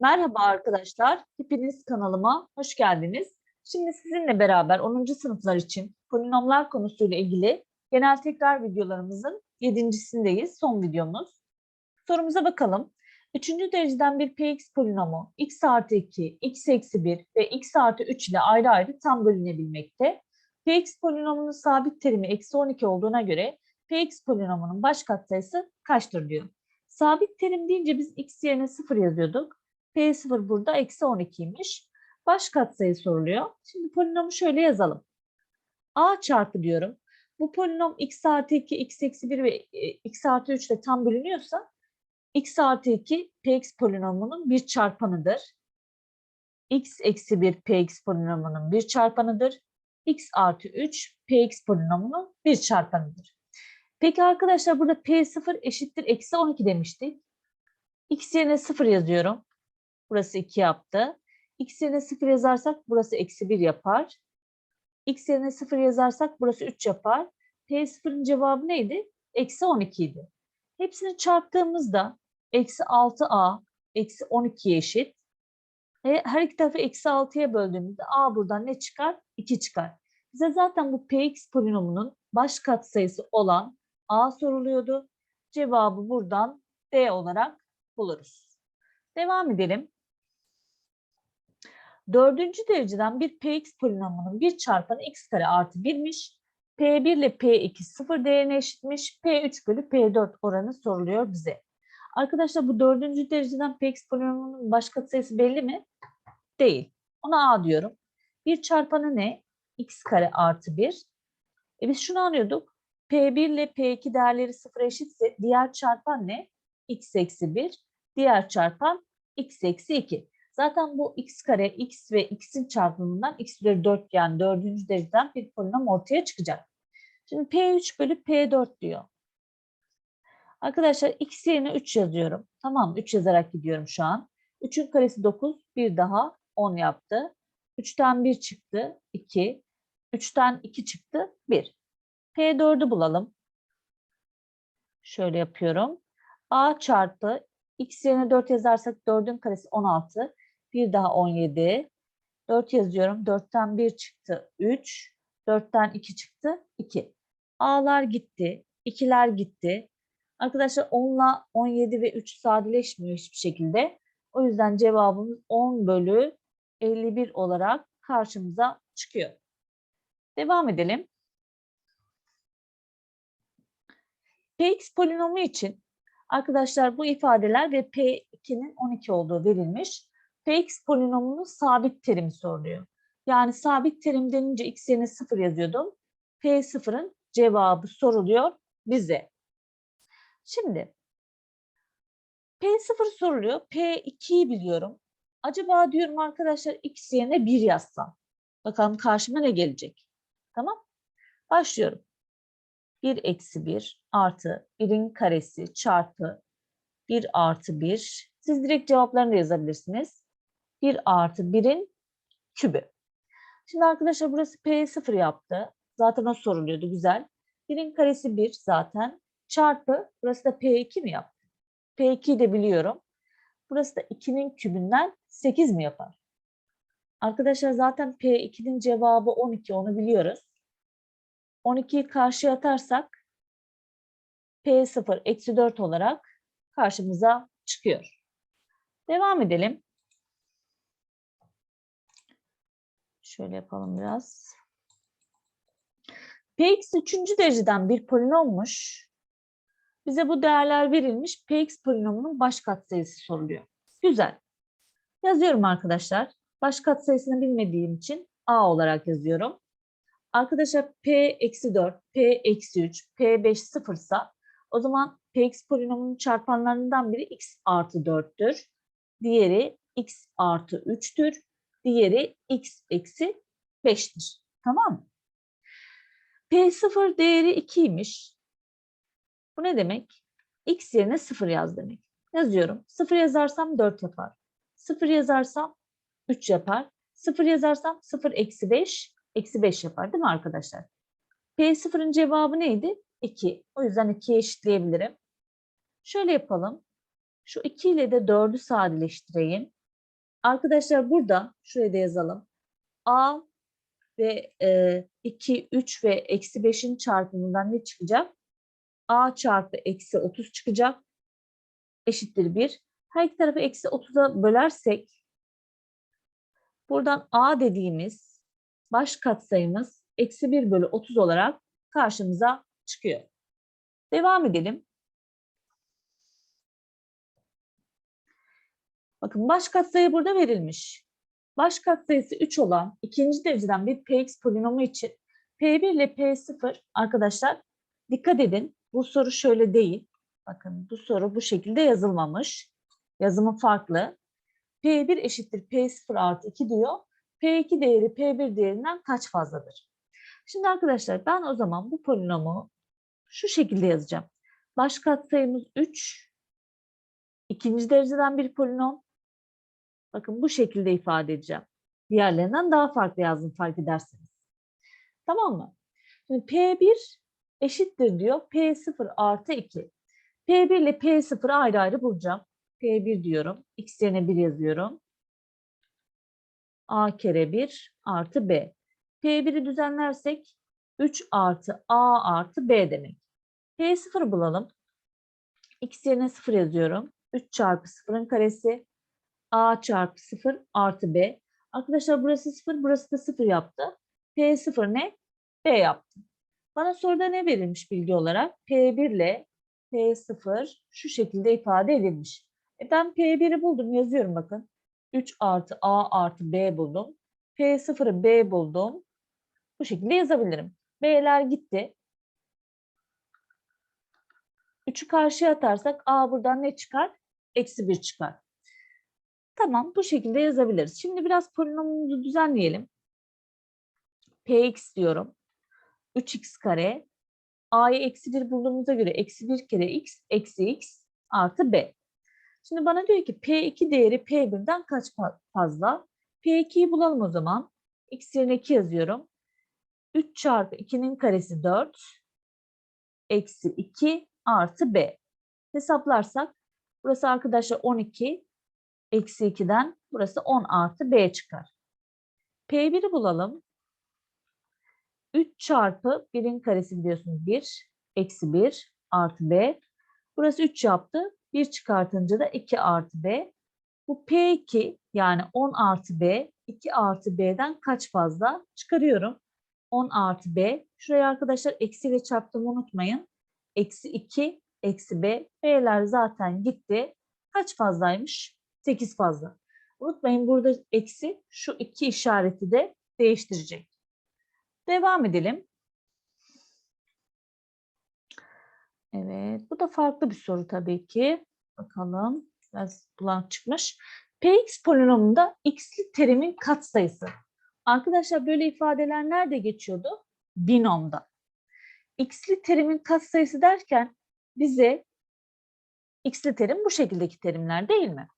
Merhaba arkadaşlar, hepiniz kanalıma hoş geldiniz. Şimdi sizinle beraber 10. sınıflar için polinomlar konusuyla ilgili genel tekrar videolarımızın yedincisindeyiz, son videomuz. Sorumuza bakalım. Üçüncü dereceden bir px polinomu x artı 2, x eksi 1 ve x artı 3 ile ayrı ayrı tam bölünebilmekte. px polinomunun sabit terimi eksi 12 olduğuna göre px polinomunun baş katsayısı kaçtır diyor. Sabit terim deyince biz x yerine 0 yazıyorduk. P0 burada eksi 12'ymiş. Baş katsayı soruluyor. Şimdi polinomu şöyle yazalım. A çarpı diyorum. Bu polinom x artı 2, x eksi 1 ve e, x artı 3 ile tam bölünüyorsa x artı 2 px polinomunun bir çarpanıdır. x eksi 1 px polinomunun bir çarpanıdır. x artı 3 px polinomunun bir çarpanıdır. Peki arkadaşlar burada p0 eşittir eksi 12 demiştik. x yerine 0 yazıyorum. Burası 2 yaptı. X yerine 0 yazarsak burası eksi 1 yapar. X yerine 0 yazarsak burası 3 yapar. P0'ın cevabı neydi? Eksi 12 idi. Hepsini çarptığımızda eksi 6A eksi 12'ye eşit. E, her iki tarafı eksi 6'ya böldüğümüzde A buradan ne çıkar? 2 çıkar. Bize zaten bu Px polinomunun baş katsayısı olan A soruluyordu. Cevabı buradan D olarak buluruz. Devam edelim. Dördüncü dereceden bir px polinomunun bir çarpanı x kare artı 1'miş. P1 ile P2 sıfır değerine eşitmiş. P3 bölü P4 oranı soruluyor bize. Arkadaşlar bu dördüncü dereceden px polinomunun baş katsayısı belli mi? Değil. Ona A diyorum. Bir çarpanı ne? x kare artı 1. E biz şunu anlıyorduk. P1 ile P2 değerleri sıfır eşitse diğer çarpan ne? x eksi 1. Diğer çarpan x eksi 2. Zaten bu x kare, x ve x'in çarpımından x üzeri 4 yani dördüncü dereceden bir polinom ortaya çıkacak. Şimdi P3 bölü P4 diyor. Arkadaşlar x yerine 3 yazıyorum. Tamam 3 yazarak gidiyorum şu an. 3'ün karesi 9, bir daha 10 yaptı. 3'ten 1 çıktı, 2. 3'ten 2 çıktı, 1. P4'ü bulalım. Şöyle yapıyorum. A çarpı x yerine 4 yazarsak 4'ün karesi 16. Bir daha 17. 4 yazıyorum. 4'ten 1 çıktı 3. 4'ten 2 çıktı 2. A'lar gitti. 2'ler gitti. Arkadaşlar 10 ile 17 ve 3 sadeleşmiyor hiçbir şekilde. O yüzden cevabımız 10 bölü 51 olarak karşımıza çıkıyor. Devam edelim. Px polinomu için arkadaşlar bu ifadeler ve P2'nin 12 olduğu verilmiş. Px polinomunun sabit terimi soruluyor. Yani sabit terim denince x yerine 0 yazıyordum. P0'ın cevabı soruluyor bize. Şimdi P0 soruluyor. P2'yi biliyorum. Acaba diyorum arkadaşlar x yerine 1 yazsam. Bakalım karşıma ne gelecek. Tamam. Başlıyorum. 1 eksi 1 artı 1'in karesi çarpı 1 artı 1. Siz direkt cevaplarını da yazabilirsiniz. 1 artı 1'in kübü. Şimdi arkadaşlar burası P0 yaptı. Zaten o soruluyordu güzel. 1'in karesi 1 zaten. Çarpı burası da P2 mi yaptı? P2'yi de biliyorum. Burası da 2'nin kübünden 8 mi yapar? Arkadaşlar zaten P2'nin cevabı 12 onu biliyoruz. 12'yi karşıya atarsak P0 eksi 4 olarak karşımıza çıkıyor. Devam edelim. Şöyle yapalım biraz. Px üçüncü dereceden bir polinommuş. Bize bu değerler verilmiş. Px polinomunun baş katsayısı soruluyor. Güzel. Yazıyorum arkadaşlar. Baş katsayısını bilmediğim için a olarak yazıyorum. Arkadaşlar p eksi 4, p eksi 3, p5 sıfırsa o zaman px polinomunun çarpanlarından biri x artı 4'tür. Diğeri x artı 3'tür. Diğeri x eksi 5'tir. Tamam mı? P0 değeri 2'ymiş. Bu ne demek? X yerine 0 yaz demek. Yazıyorum. 0 yazarsam 4 yapar. 0 yazarsam 3 yapar. 0 yazarsam 0 eksi 5 eksi 5 yapar değil mi arkadaşlar? P0'ın cevabı neydi? 2. O yüzden 2'ye eşitleyebilirim. Şöyle yapalım. Şu 2 ile de 4'ü sadeleştireyim. Arkadaşlar burada şuraya da yazalım. A ve e, 2, 3 ve eksi 5'in çarpımından ne çıkacak? A çarpı eksi 30 çıkacak. Eşittir 1. Her iki tarafı eksi 30'a bölersek buradan A dediğimiz baş katsayımız eksi 1 bölü 30 olarak karşımıza çıkıyor. Devam edelim. Bakın baş katsayı burada verilmiş. Baş katsayısı 3 olan ikinci dereceden bir px polinomu için p1 ile p0 arkadaşlar dikkat edin bu soru şöyle değil. Bakın bu soru bu şekilde yazılmamış. Yazımı farklı. p1 eşittir p0 artı 2 diyor. p2 değeri p1 değerinden kaç fazladır? Şimdi arkadaşlar ben o zaman bu polinomu şu şekilde yazacağım. Baş katsayımız 3. İkinci dereceden bir polinom. Bakın bu şekilde ifade edeceğim. Diğerlerinden daha farklı yazdım fark ederseniz. Tamam mı? Şimdi P1 eşittir diyor. P0 artı 2. P1 ile P0'ı ayrı ayrı bulacağım. P1 diyorum. X yerine 1 yazıyorum. A kere 1 artı B. P1'i düzenlersek 3 artı A artı B demek. P0 bulalım. X yerine 0 yazıyorum. 3 çarpı 0'ın karesi A çarpı 0 artı B. Arkadaşlar burası 0, burası da 0 yaptı. P0 ne? B yaptı. Bana soruda ne verilmiş bilgi olarak? P1 ile P0 şu şekilde ifade edilmiş. E ben P1'i buldum yazıyorum bakın. 3 artı A artı B buldum. P0'ı B buldum. Bu şekilde yazabilirim. B'ler gitti. 3'ü karşıya atarsak A buradan ne çıkar? Eksi 1 çıkar. Tamam bu şekilde yazabiliriz. Şimdi biraz polinomumuzu düzenleyelim. Px diyorum. 3x kare. A'yı eksi 1 bulduğumuza göre eksi 1 kere x eksi x artı b. Şimdi bana diyor ki P2 değeri P1'den kaç fazla? P2'yi bulalım o zaman. X yerine 2 yazıyorum. 3 çarpı 2'nin karesi 4. Eksi 2 artı B. Hesaplarsak burası arkadaşlar 12. Eksi 2'den burası 10 artı B çıkar. P1'i bulalım. 3 çarpı 1'in karesi biliyorsunuz 1. Eksi 1 artı B. Burası 3 yaptı. 1 çıkartınca da 2 artı B. Bu P2 yani 10 artı B 2 artı B'den kaç fazla? Çıkarıyorum. 10 artı B. Şuraya arkadaşlar eksiyle çarptım unutmayın. Eksi 2 eksi B. B'ler zaten gitti. Kaç fazlaymış? 8 fazla. Unutmayın burada eksi şu iki işareti de değiştirecek. Devam edelim. Evet, bu da farklı bir soru tabii ki. Bakalım, biraz bulanık çıkmış. Px polinomunda x'li terimin katsayısı. Arkadaşlar böyle ifadeler nerede geçiyordu? Binomda. X'li terimin katsayısı derken bize x'li terim bu şekildeki terimler değil mi?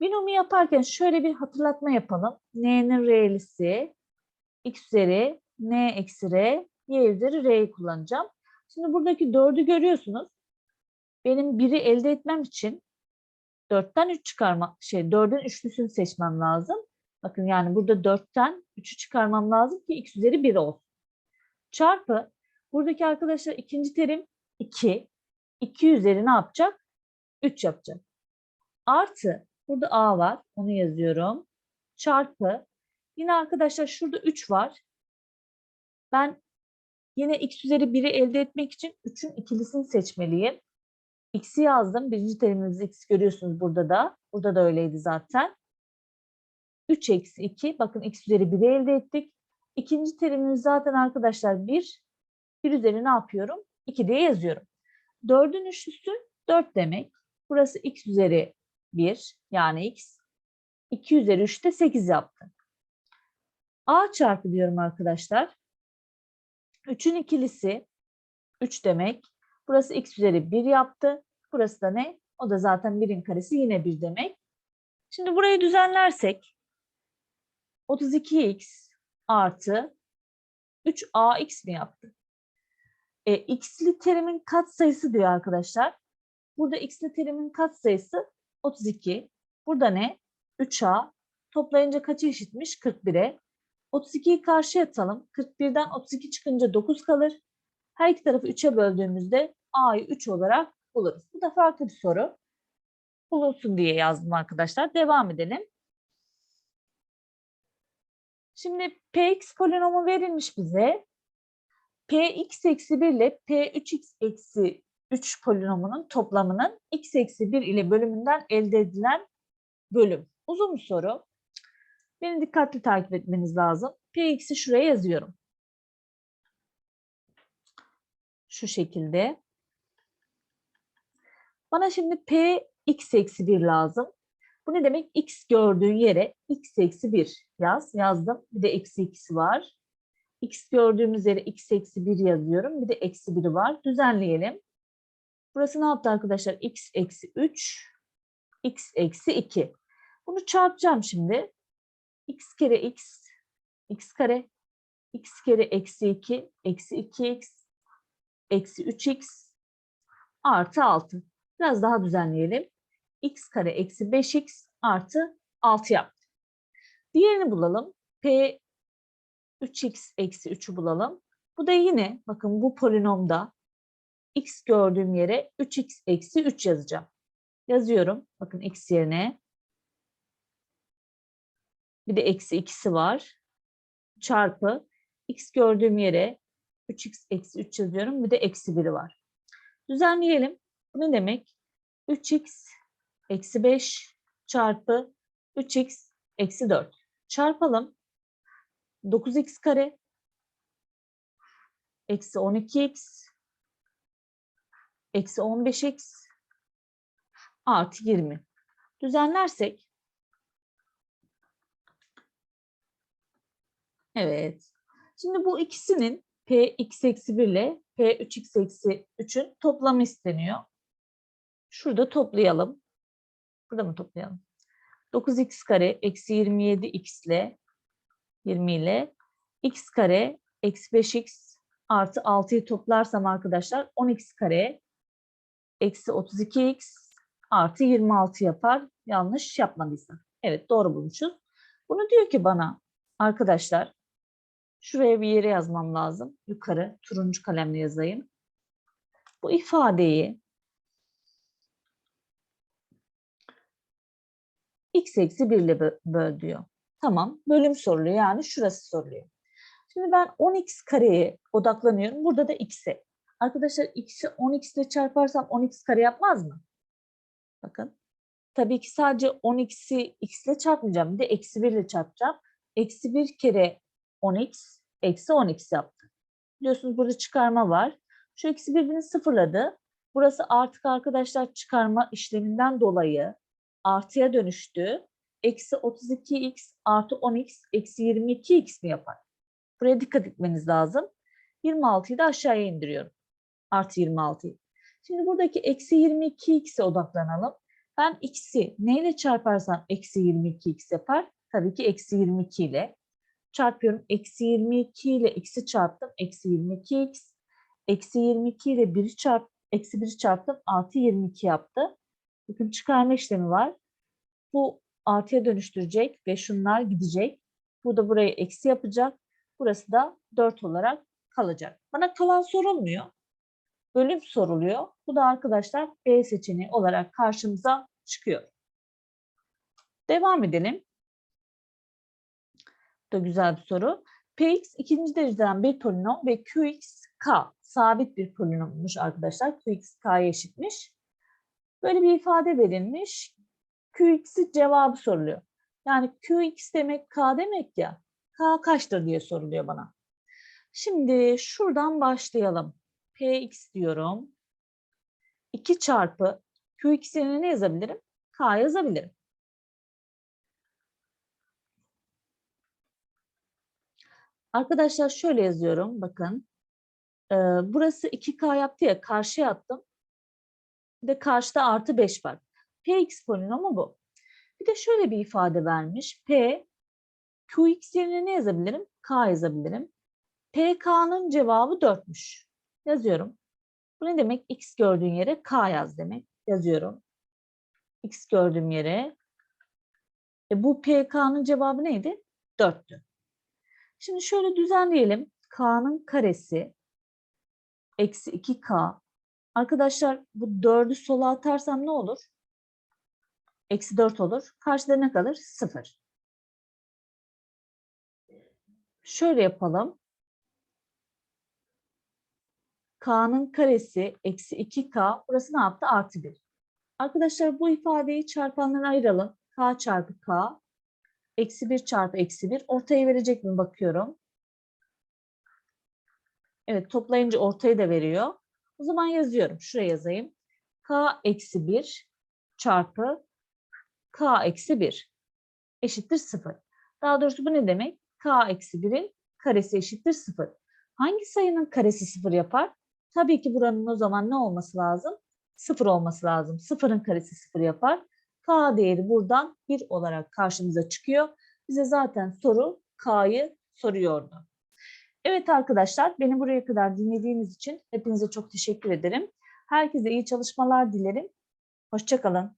Binomu yaparken şöyle bir hatırlatma yapalım. N'nin R'lisi, x üzeri n eksi r, y üzeri r'yi kullanacağım. Şimdi buradaki 4'ü görüyorsunuz. Benim 1'i elde etmem için 4'ten 3 çıkarma, şey 4'ün üçlüsünü seçmem lazım. Bakın yani burada 4'ten 3'ü çıkarmam lazım ki x üzeri 1 olsun. Çarpı buradaki arkadaşlar ikinci terim 2. 2 üzeri ne yapacak? 3 yapacak. Artı burada a var. Onu yazıyorum. Çarpı yine arkadaşlar şurada 3 var. Ben yine x üzeri 1'i elde etmek için 3'ün ikilisini seçmeliyim. X'i yazdım. Birinci terimimiz x görüyorsunuz burada da. Burada da öyleydi zaten. 3 eksi 2. Bakın x üzeri 1'i elde ettik. İkinci terimimiz zaten arkadaşlar 1. 1 üzeri ne yapıyorum? 2 diye yazıyorum. 4'ün üçlüsü 4 demek. Burası x üzeri 1 yani x. 2 üzeri 3 de 8 yaptı. A çarpı diyorum arkadaşlar. 3'ün ikilisi 3 demek. Burası x üzeri 1 yaptı. Burası da ne? O da zaten 1'in karesi yine 1 demek. Şimdi burayı düzenlersek 32x artı 3ax mi yaptı? E, x'li terimin katsayısı diyor arkadaşlar. Burada x'li terimin katsayısı 32. Burada ne? 3a. Toplayınca kaça eşitmiş? 41'e. 32'yi karşıya atalım. 41'den 32 çıkınca 9 kalır. Her iki tarafı 3'e böldüğümüzde A'yı 3 olarak buluruz. Bu da farklı bir soru. Bulunsun diye yazdım arkadaşlar. Devam edelim. Şimdi Px polinomu verilmiş bize. Px eksi 1 ile P3x eksi 3 polinomunun toplamının x eksi 1 ile bölümünden elde edilen bölüm. Uzun bir soru. Beni dikkatli takip etmeniz lazım. Px'i şuraya yazıyorum. Şu şekilde. Bana şimdi Px eksi 1 lazım. Bu ne demek? X gördüğün yere x eksi 1 yaz. Yazdım. Bir de eksi 2'si var. X gördüğümüz yere x eksi 1 yazıyorum. Bir de eksi 1'i var. Düzenleyelim. Burası ne yaptı arkadaşlar? x eksi 3, x eksi 2. Bunu çarpacağım şimdi. x kere x, x kare, x kere eksi 2, eksi 2x, eksi 3x, artı 6. Biraz daha düzenleyelim. x kare eksi 5x artı 6 yaptı. Diğerini bulalım. P 3x eksi 3'ü bulalım. Bu da yine bakın bu polinomda x gördüğüm yere 3x eksi 3 yazacağım. Yazıyorum. Bakın x yerine. Bir de eksi 2'si var. Çarpı x gördüğüm yere 3x eksi 3 yazıyorum. Bir de eksi 1'i var. Düzenleyelim. Bu ne demek? 3x eksi 5 çarpı 3x eksi 4. Çarpalım. 9x kare eksi 12x eksi 15x artı 20. Düzenlersek evet. Şimdi bu ikisinin px eksi 1 ile p3x eksi 3'ün toplamı isteniyor. Şurada toplayalım. Burada mı toplayalım? 9x kare eksi 27x ile 20 ile x kare eksi 5x artı 6'yı toplarsam arkadaşlar 10x kare eksi 32x artı 26 yapar. Yanlış yapmadıysam. Evet doğru bulmuşuz. Bunu diyor ki bana arkadaşlar şuraya bir yere yazmam lazım. Yukarı turuncu kalemle yazayım. Bu ifadeyi x eksi 1 ile böl diyor. Tamam bölüm soruluyor yani şurası soruluyor. Şimdi ben 10x kareye odaklanıyorum. Burada da x'e. Arkadaşlar x'i 10x ile çarparsam 10x kare yapmaz mı? Bakın. Tabii ki sadece 10x'i x ile çarpmayacağım. Bir de eksi 1 ile çarpacağım. Eksi 1 kere 10x eksi 10x yaptı. Biliyorsunuz burada çıkarma var. Şu eksi birbirini sıfırladı. Burası artık arkadaşlar çıkarma işleminden dolayı artıya dönüştü. Eksi 32x artı 10x eksi 22x mi yapar? Buraya dikkat etmeniz lazım. 26'yı da aşağıya indiriyorum. Artı 26'yı. Şimdi buradaki eksi 22x'e odaklanalım. Ben x'i neyle çarparsam eksi 22x yapar? Tabii ki eksi 22 ile. Çarpıyorum. Eksi 22 ile x'i çarptım. Eksi 22x. Eksi 22 ile 1'i çarp, eksi 1'i çarptım. Artı 22 yaptı. Bakın çıkarma işlemi var. Bu artıya dönüştürecek ve şunlar gidecek. Bu da burayı eksi yapacak. Burası da 4 olarak kalacak. Bana kalan sorulmuyor. Bölüm soruluyor. Bu da arkadaşlar B seçeneği olarak karşımıza çıkıyor. Devam edelim. Bu da güzel bir soru. Px ikinci dereceden bir polinom ve Qx K sabit bir polinommuş arkadaşlar. Qx K'ya eşitmiş. Böyle bir ifade verilmiş. Qx'i cevabı soruluyor. Yani Qx demek K demek ya. K kaçtır diye soruluyor bana. Şimdi şuradan başlayalım. Px diyorum. 2 çarpı Qx yerine ne yazabilirim? K yazabilirim. Arkadaşlar şöyle yazıyorum. Bakın. Ee, burası 2K yaptı ya. Karşıya attım. Bir de karşıda artı 5 var. Px polinomu bu. Bir de şöyle bir ifade vermiş. P Qx yerine ne yazabilirim? K yazabilirim. PK'nın cevabı 4'müş. Yazıyorum. Bu ne demek? X gördüğün yere K yaz demek. Yazıyorum. X gördüğüm yere E, bu PK'nın cevabı neydi? 4'tü. Şimdi şöyle düzenleyelim. K'nın karesi eksi 2K. Arkadaşlar bu 4'ü sola atarsam ne olur? Eksi 4 olur. Karşıda ne kalır? 0. Şöyle yapalım. K'nın karesi eksi 2K. Burası ne yaptı? Artı 1. Arkadaşlar bu ifadeyi çarpanlara ayıralım. K çarpı K. Eksi 1 çarpı eksi 1. Ortaya verecek mi bakıyorum. Evet toplayınca ortayı da veriyor. O zaman yazıyorum. Şuraya yazayım. K eksi 1 çarpı K eksi 1 eşittir 0. Daha doğrusu bu ne demek? K eksi 1'in karesi eşittir 0. Hangi sayının karesi 0 yapar? Tabii ki buranın o zaman ne olması lazım? 0 olması lazım. 0'ın karesi 0 yapar. K değeri buradan 1 olarak karşımıza çıkıyor. Bize zaten soru K'yı soruyordu. Evet arkadaşlar, beni buraya kadar dinlediğiniz için hepinize çok teşekkür ederim. Herkese iyi çalışmalar dilerim. Hoşçakalın.